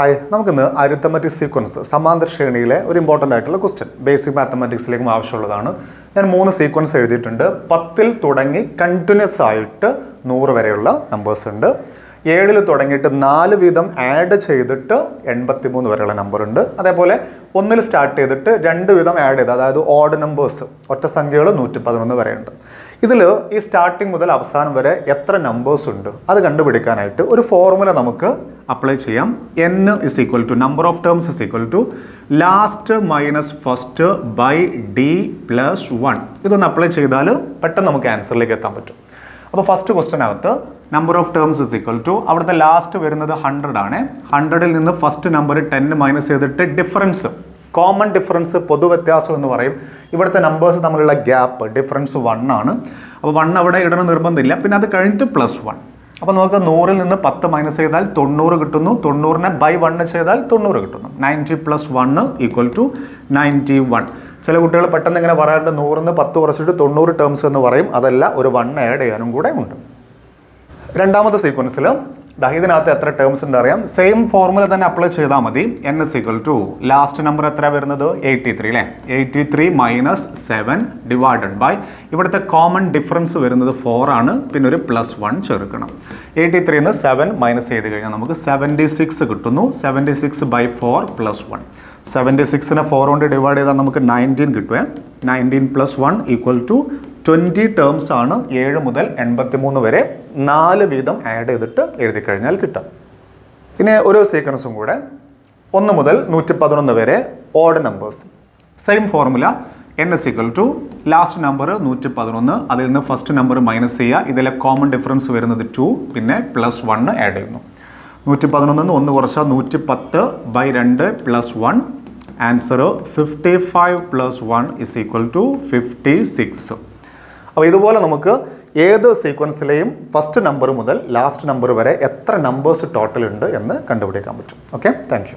Hi നമുക്കിന്ന് arithmetic sequence സമാന്തര ശ്രേണിയിലെ ഒരു ഇമ്പോർട്ടന്റ് ആയിട്ടുള്ള ക്വസ്റ്റ്യൻ ബേസിക് മാത്തമാറ്റിക്സിലേക്കും ആവശ്യമുള്ളതാണ്. ഞാൻ മൂന്ന് സീക്വൻസ് എഴുതിയിട്ടുണ്ട്. പത്തിൽ തുടങ്ങി കണ്ടിന്യൂസ് ആയിട്ട് നൂറ് വരെയുള്ള നമ്പേഴ്സ് ഉണ്ട്. ഏഴിൽ തുടങ്ങിയിട്ട് നാല് വീതം ആഡ് ചെയ്തിട്ട് എൺപത്തി മൂന്ന് വരെയുള്ള നമ്പർ ഉണ്ട്. അതേപോലെ ഒന്നിൽ സ്റ്റാർട്ട് ചെയ്തിട്ട് രണ്ട് വീതം ആഡ് ചെയ്ത് അതായത് ഓഡ് നമ്പേഴ്സ് ഒറ്റ സംഖ്യകൾ നൂറ്റി പതിനൊന്ന് വരെയുണ്ട്. ഇതിൽ ഈ സ്റ്റാർട്ടിങ് മുതൽ അവസാനം വരെ എത്ര നമ്പേഴ്സ് ഉണ്ട് അത് കണ്ടുപിടിക്കാനായിട്ട് ഒരു ഫോർമുല നമുക്ക് അപ്ലൈ ചെയ്യാം. N is equal to number of terms is equal to last minus first by D plus one ഇതൊന്ന് അപ്ലൈ ചെയ്താൽ പെട്ടെന്ന് നമുക്ക് ആൻസറിലേക്ക് എത്താൻ പറ്റും. അപ്പോൾ first ക്വസ്റ്റ്യനകത്ത് number of terms is equal to അവിടുത്തെ ലാസ്റ്റ് വരുന്നത് ഹൺഡ്രഡ് ആണ്. ഹൺഡ്രഡിൽ നിന്ന് ഫസ്റ്റ് നമ്പർ ടെൻ മൈനസ് ചെയ്തിട്ട് ഡിഫറൻസ് കോമൺ ഡിഫറൻസ് പൊതുവ്യത്യാസം എന്ന് പറയും. ഇവിടുത്തെ നമ്പേഴ്സ് തമ്മിലുള്ള ഗ്യാപ്പ് ഡിഫറൻസ് വൺ ആണ്. അപ്പോൾ വൺ അവിടെ ഇടണം നിർബന്ധമില്ല. പിന്നെ അത് കഴിഞ്ഞിട്ട് പ്ലസ് വൺ അപ്പോൾ നമുക്ക് നൂറിൽ നിന്ന് പത്ത് മൈനസ് ചെയ്താൽ തൊണ്ണൂറ് കിട്ടുന്നു. തൊണ്ണൂറിനെ ബൈ വണ്ണ് ചെയ്താൽ തൊണ്ണൂറ് കിട്ടുന്നു. Ninety plus one equal to ninety one ചില കുട്ടികൾ പെട്ടെന്ന് ഇങ്ങനെ പറയാറുണ്ട് നിന്ന് പത്ത് കുറച്ചിട്ട് തൊണ്ണൂറ് ടേംസ് എന്ന് പറയും. അതല്ല ഒരു വൺ ആഡ് ചെയ്യാനും കൂടെ ഉണ്ട്. രണ്ടാമത്തെ സീക്വൻസിൽ ഇതിനകത്ത് എത്ര ടേംസ് ഉണ്ട് അറിയാം? സെയിം ഫോർമുല തന്നെ അപ്ലൈ ചെയ്താൽ മതി. N S equal to last number എത്ര വരുന്നത്? എയ്റ്റി ത്രീ അല്ലേ eighty three minus seven divided by ഇവിടുത്തെ കോമൺ ഡിഫറൻസ് വരുന്നത് ഫോർ ആണ്. പിന്നെ ഒരു പ്ലസ് വൺ ചേർക്കണം. എയ്റ്റി ത്രീന്ന് സെവൻ മൈനസ് ചെയ്ത് കഴിഞ്ഞാൽ നമുക്ക് സെവന്റി സിക്സ് കിട്ടുന്നു. Seventy six by four plus one seventy സിക്സിനെ four കൊണ്ട് ഡിവൈഡ് ചെയ്താൽ നമുക്ക് nineteen കിട്ടുവേ. Nineteen plus one equal to twenty terms ആണ് ഏഴ് മുതൽ എൺപത്തി മൂന്ന് വരെ നാല് വീതം ആഡ് ചെയ്തിട്ട് എഴുതി കഴിഞ്ഞാൽ കിട്ടും. പിന്നെ ഓരോ സീക്വൻസും കൂടെ ഒന്ന് മുതൽ നൂറ്റി പതിനൊന്ന് വരെ odd numbers same formula N S equal to last number നൂറ്റി പതിനൊന്ന് അതിൽ നിന്ന് ഫസ്റ്റ് നമ്പർ മൈനസ് ചെയ്യുക. ഇതിലെ കോമൺ ഡിഫറൻസ് വരുന്നത് ടു പിന്നെ പ്ലസ് വണ്ണ് ആഡ് ചെയ്യുന്നു. നൂറ്റി പതിനൊന്നിന്ന് ഒന്ന് കുറച്ചാൽ നൂറ്റി പത്ത് ബൈ രണ്ട് plus one answer fifty five plus one is equal to fifty six അപ്പോൾ ഇതുപോലെ നമുക്ക് ഏത് സീക്വൻസിലെയും ഫസ്റ്റ് നമ്പർ മുതൽ ലാസ്റ്റ് നമ്പർ വരെ എത്ര നമ്പേഴ്സ് ടോട്ടൽ ഉണ്ട് എന്ന് കണ്ടുപിടിക്കാൻ പറ്റും. Okay thank